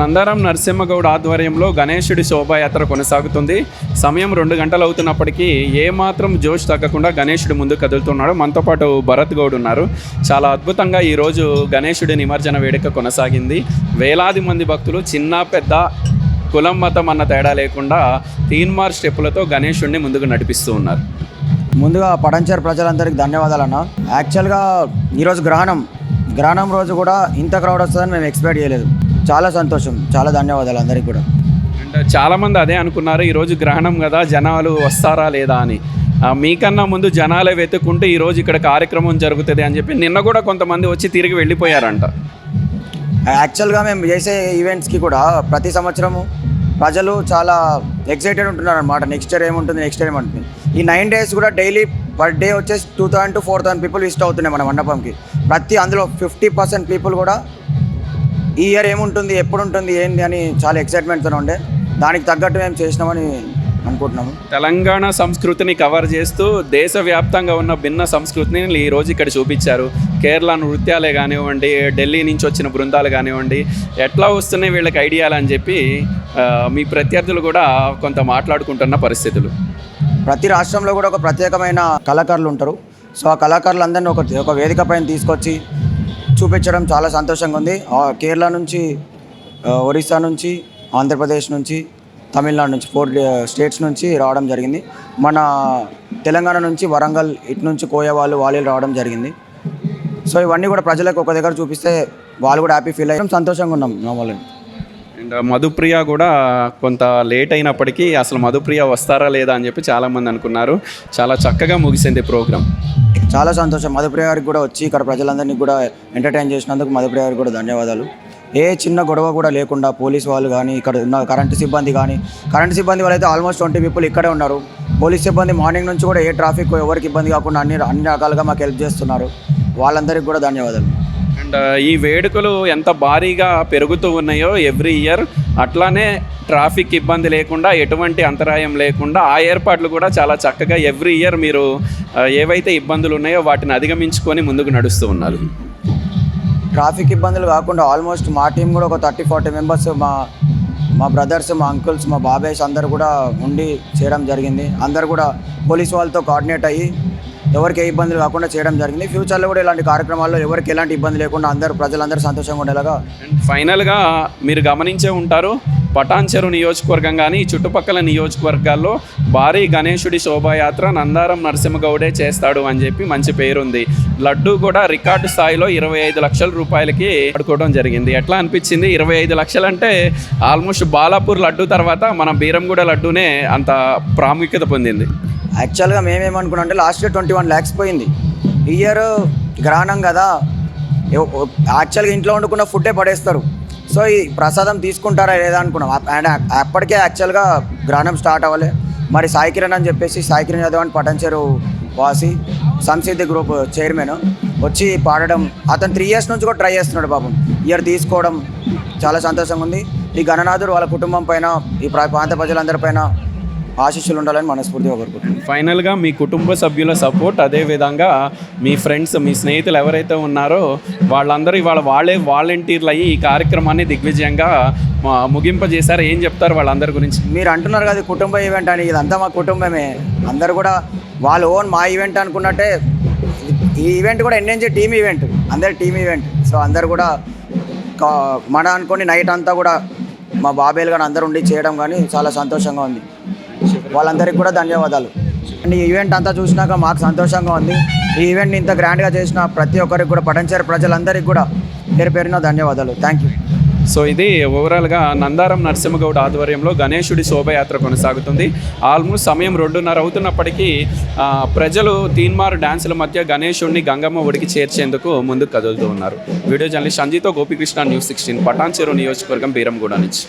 నందారం నరసింహగౌడ్ ఆధ్వర్యంలో గణేశుడి శోభాయాత్ర కొనసాగుతుంది. సమయం రెండు గంటలు అవుతున్నప్పటికీ ఏమాత్రం జోష్ తగ్గకుండా గణేశుడి ముందు కదులుతున్నాడు. మనతో పాటు భరత్ గౌడ్ ఉన్నారు. చాలా అద్భుతంగా ఈరోజు గణేశుడి నిమజ్జన వేడుక కొనసాగింది. వేలాది మంది భక్తులు చిన్న పెద్ద కులం మతం అన్న తేడా లేకుండా తీన్మార్ స్టెప్పులతో గణేశుడిని ముందుకు నడిపిస్తూ ఉన్నారు. ముందుగా పడంచర్ ప్రజలందరికీ ధన్యవాదాలు అన్న. యాక్చువల్గా ఈరోజు గ్రహణం గ్రహణం రోజు కూడా ఇంత క్రౌడ్ వస్తుందని మేము ఎక్స్పెక్ట్ చేయలేదు. చాలా సంతోషం చాలా ధన్యవాదాలు అందరికీ కూడా. అండ్ చాలామంది అదే అనుకున్నారు ఈరోజు గ్రహణం కదా జనాలు వస్తారా లేదా అని. మీకన్నా ముందు జనాలే వెతుక్కుంటే ఈరోజు ఇక్కడ కార్యక్రమం జరుగుతుంది అని చెప్పి నిన్న కూడా కొంతమంది వచ్చి తిరిగి వెళ్ళిపోయారంట. యాక్చువల్గా మేము చేసే ఈవెంట్స్కి కూడా ప్రతి సంవత్సరము ప్రజలు చాలా ఎక్సైటెడ్ ఉంటున్నారు అనమాట నెక్స్ట్ ఇయర్ ఏముంటుంది నెక్స్ట్ ఇయర్ ఏముంటుంది. ఈ నైన్ డేస్ కూడా డైలీ పర్ డే వచ్చేసి two thousand to four thousand people visit అవుతున్నాయి మన మండపంకి. ప్రతి అందులో ఫిఫ్టీ పర్సెంట్ పీపుల్ కూడా ఈ ఇయర్ ఏముంటుంది ఎప్పుడు ఉంటుంది ఏంది అని చాలా ఎక్సైట్మెంట్తో ఉండే. దానికి తగ్గట్టు మేము చేసినామని అనుకుంటున్నాము. తెలంగాణ సంస్కృతిని కవర్ చేస్తూ దేశవ్యాప్తంగా ఉన్న భిన్న సంస్కృతిని ఈ రోజు ఇక్కడ చూపించారు. కేరళ నృత్యాలే కానివ్వండి ఢిల్లీ నుంచి వచ్చిన బృందాలు కానివ్వండి ఎట్లా వస్తున్నాయి వీళ్ళకి ఐడియాలు అని చెప్పి మీ ప్రత్యర్థులు కూడా కొంత మాట్లాడుకుంటున్న పరిస్థితులు. ప్రతి రాష్ట్రంలో కూడా ఒక ప్రత్యేకమైన కళాకారులు ఉంటారు. సో ఆ కళాకారులందరినీ ఒక ఒక వేదిక పైన తీసుకొచ్చి చూపించడం చాలా సంతోషంగా ఉంది. కేరళ నుంచి ఒరిస్సా నుంచి ఆంధ్రప్రదేశ్ నుంచి తమిళనాడు నుంచి ఫోర్ స్టేట్స్ నుంచి రావడం జరిగింది. మన తెలంగాణ నుంచి వరంగల్ ఇటు నుంచి కోయ వాళ్ళు వాళ్ళు రావడం జరిగింది. సో ఇవన్నీ కూడా ప్రజలకు ఒక దగ్గర చూపిస్తే వాళ్ళు కూడా హ్యాపీ ఫీల్ అయ్యాం సంతోషంగా ఉన్నాం మామూలు అండ్ మధుప్రియ కూడా కొంత లేట్ అయినప్పటికీ అసలు మధుప్రియ వస్తారా లేదా అని చెప్పి చాలామంది అనుకున్నారు. చాలా చక్కగా ముగిసింది ప్రోగ్రామ్ చాలా సంతోషం. మధుప్రియ గారికి కూడా వచ్చి ఇక్కడ ప్రజలందరినీ కూడా ఎంటర్టైన్ చేసినందుకు మధుప్రియ గారికి కూడా ధన్యవాదాలు. ఏ చిన్న గొడవ కూడా లేకుండా పోలీస్ వాళ్ళు కానీ ఇక్కడ ఉన్న కరెంటు సిబ్బంది కానీ కరెంటు సిబ్బంది వాళ్ళు అయితే ఆల్మోస్ట్ ట్వంటీ పీపుల్ ఇక్కడే ఉన్నారు. పోలీస్ సిబ్బంది మార్నింగ్ నుంచి కూడా ఏ ట్రాఫిక్ ఎవరికి ఇబ్బంది కాకుండా అన్ని అన్ని రకాలుగా మాకు హెల్ప్ చేస్తున్నారు. వాళ్ళందరికీ కూడా ధన్యవాదాలు. అండ్ uh, ఈ వేడుకలు ఎంత భారీగా పెరుగుతూ ఉన్నాయో ఎవ్రీ ఇయర్ అట్లానే ట్రాఫిక్ ఇబ్బంది లేకుండా ఎటువంటి అంతరాయం లేకుండా ఆ ఏర్పాట్లు కూడా చాలా చక్కగా ఎవ్రీ ఇయర్ మీరు ఏవైతే ఇబ్బందులు ఉన్నాయో వాటిని అధిగమించుకొని ముందుకు నడుస్తూ ఉన్నారు. ట్రాఫిక్ ఇబ్బందులు కాకుండా ఆల్మోస్ట్ మా టీం కూడా ఒక థర్టీ ఫార్టీ మెంబర్స్ మా మా బ్రదర్స్ మా అంకుల్స్ మా బాబాయ్స్ అందరు కూడా ఉండి చేయడం జరిగింది. అందరు కూడా పోలీస్ వాళ్ళతో కోఆర్డినేట్ అయ్యి ఎవరికి ఏ ఇబ్బందులు కాకుండా చేయడం జరిగింది. ఫ్యూచర్లో కూడా ఇలాంటి కార్యక్రమాల్లో ఎవరికి ఎలాంటి ఇబ్బంది లేకుండా అందరూ ప్రజలందరూ సంతోషంగా ఉండేలాగా ఫైనల్గా మీరు గమనించే ఉంటారు పటాన్చెరు నియోజకవర్గం కానీ చుట్టుపక్కల నియోజకవర్గాల్లో భారీ గణేశుడి శోభాయాత్ర నందారం నరసింహగౌడే చేస్తాడు అని చెప్పి మంచి పేరుంది. లడ్డు కూడా రికార్డు స్థాయిలో ఇరవై ఐదు లక్షల రూపాయలకి పడుకోవడం జరిగింది. ఎట్లా అనిపించింది? ఇరవై ఐదు లక్షలు అంటే ఆల్మోస్ట్ బాలాపూర్ లడ్డు తర్వాత మన బీరంగూడ లడ్డూనే అంత ప్రాముఖ్యత పొందింది. యాక్చువల్గా మేమేమనుకున్నాం అంటే last year twenty one lakhs పోయింది. ఈ ఇయర్ గ్రహణం కదా. యాక్చువల్గా ఇంట్లో వండుకున్న ఫుడ్డే పడేస్తారు. సో ఈ ప్రసాదం తీసుకుంటారా లేదా అనుకున్నాం. అండ్ అప్పటికే యాక్చువల్గా గ్రహణం స్టార్ట్ అవ్వలే. మరి సాయి కిరణ్ అని చెప్పేసి సాయి కిరణ్ యాదవ్ అని పటంచెరు వాసి సంసిద్ధి గ్రూప్ చైర్మన్ వచ్చి పాడడం. అతను త్రీ ఇయర్స్ నుంచి కూడా ట్రై చేస్తున్నాడు పాపం ఇయర్ తీసుకోవడం చాలా సంతోషంగా ఉంది. ఈ గణనాథుడు వాళ్ళ కుటుంబం పైన ఈ ప్రా- ప్రాంత ప్రజలందరిపైన ఆశీస్సులు ఉండాలని మనస్ఫూర్తిగా కోరుకుంటున్నాను. ఫైనల్గా మీ కుటుంబ సభ్యుల సపోర్ట్ అదేవిధంగా మీ ఫ్రెండ్స్ మీ స్నేహితులు ఎవరైతే ఉన్నారో వాళ్ళందరూ ఇవాళ వాళ్ళే వాలంటీర్లు అయ్యి ఈ కార్యక్రమాన్ని దిగ్విజయంగా ముగింపజేశారు. ఏం చెప్తారు వాళ్ళందరి గురించి? మీరు అంటున్నారు కదా కుటుంబ ఈవెంట్ అని. ఇదంతా మా కుటుంబమే. అందరు కూడా వాళ్ళు ఓన్ మా ఈవెంట్ అనుకున్నట్టే ఈ ఈవెంట్ కూడా ఎన్ఎన్జే టీమ్ ఈవెంట్ అందరి టీమ్ ఈవెంట్ సో అందరు కూడా మన అనుకోని నైట్ అంతా కూడా మా బాబేలు కానీ అందరు ఉండి చేయడం కానీ చాలా సంతోషంగా ఉంది. వాళ్ళందరికీ కూడా ధన్యవాదాలు. అండ్ ఈ ఈవెంట్ అంతా చూసినాక మాకు సంతోషంగా ఉంది. ఈ ఈవెంట్ని ఇంత గ్రాండ్గా చేసిన ప్రతి ఒక్కరికి కూడా పటంచేరు ప్రజలందరికీ కూడా పేరు పేరున ధన్యవాదాలు. థ్యాంక్ యూ సో ఇది ఓవరాల్గా నందారం నరసింహగౌడ్ ఆధ్వర్యంలో గణేశుడి శోభయాత్ర కొనసాగుతుంది. ఆల్మోస్ట్ సమయం రెండున్నర అవుతున్నప్పటికీ ప్రజలు తీన్మార్ డ్యాన్సుల మధ్య గణేశుడిని గంగమ్మ ఒడికి చేర్చేందుకు ముందుకు కదులుతూ ఉన్నారు. వీడియో జర్నలిస్ట్ సంజీతో గోపికృష్ణ న్యూస్ సిక్స్టీన్ పటాన్చెరు నియోజకవర్గం బీరంగూడ నుంచి.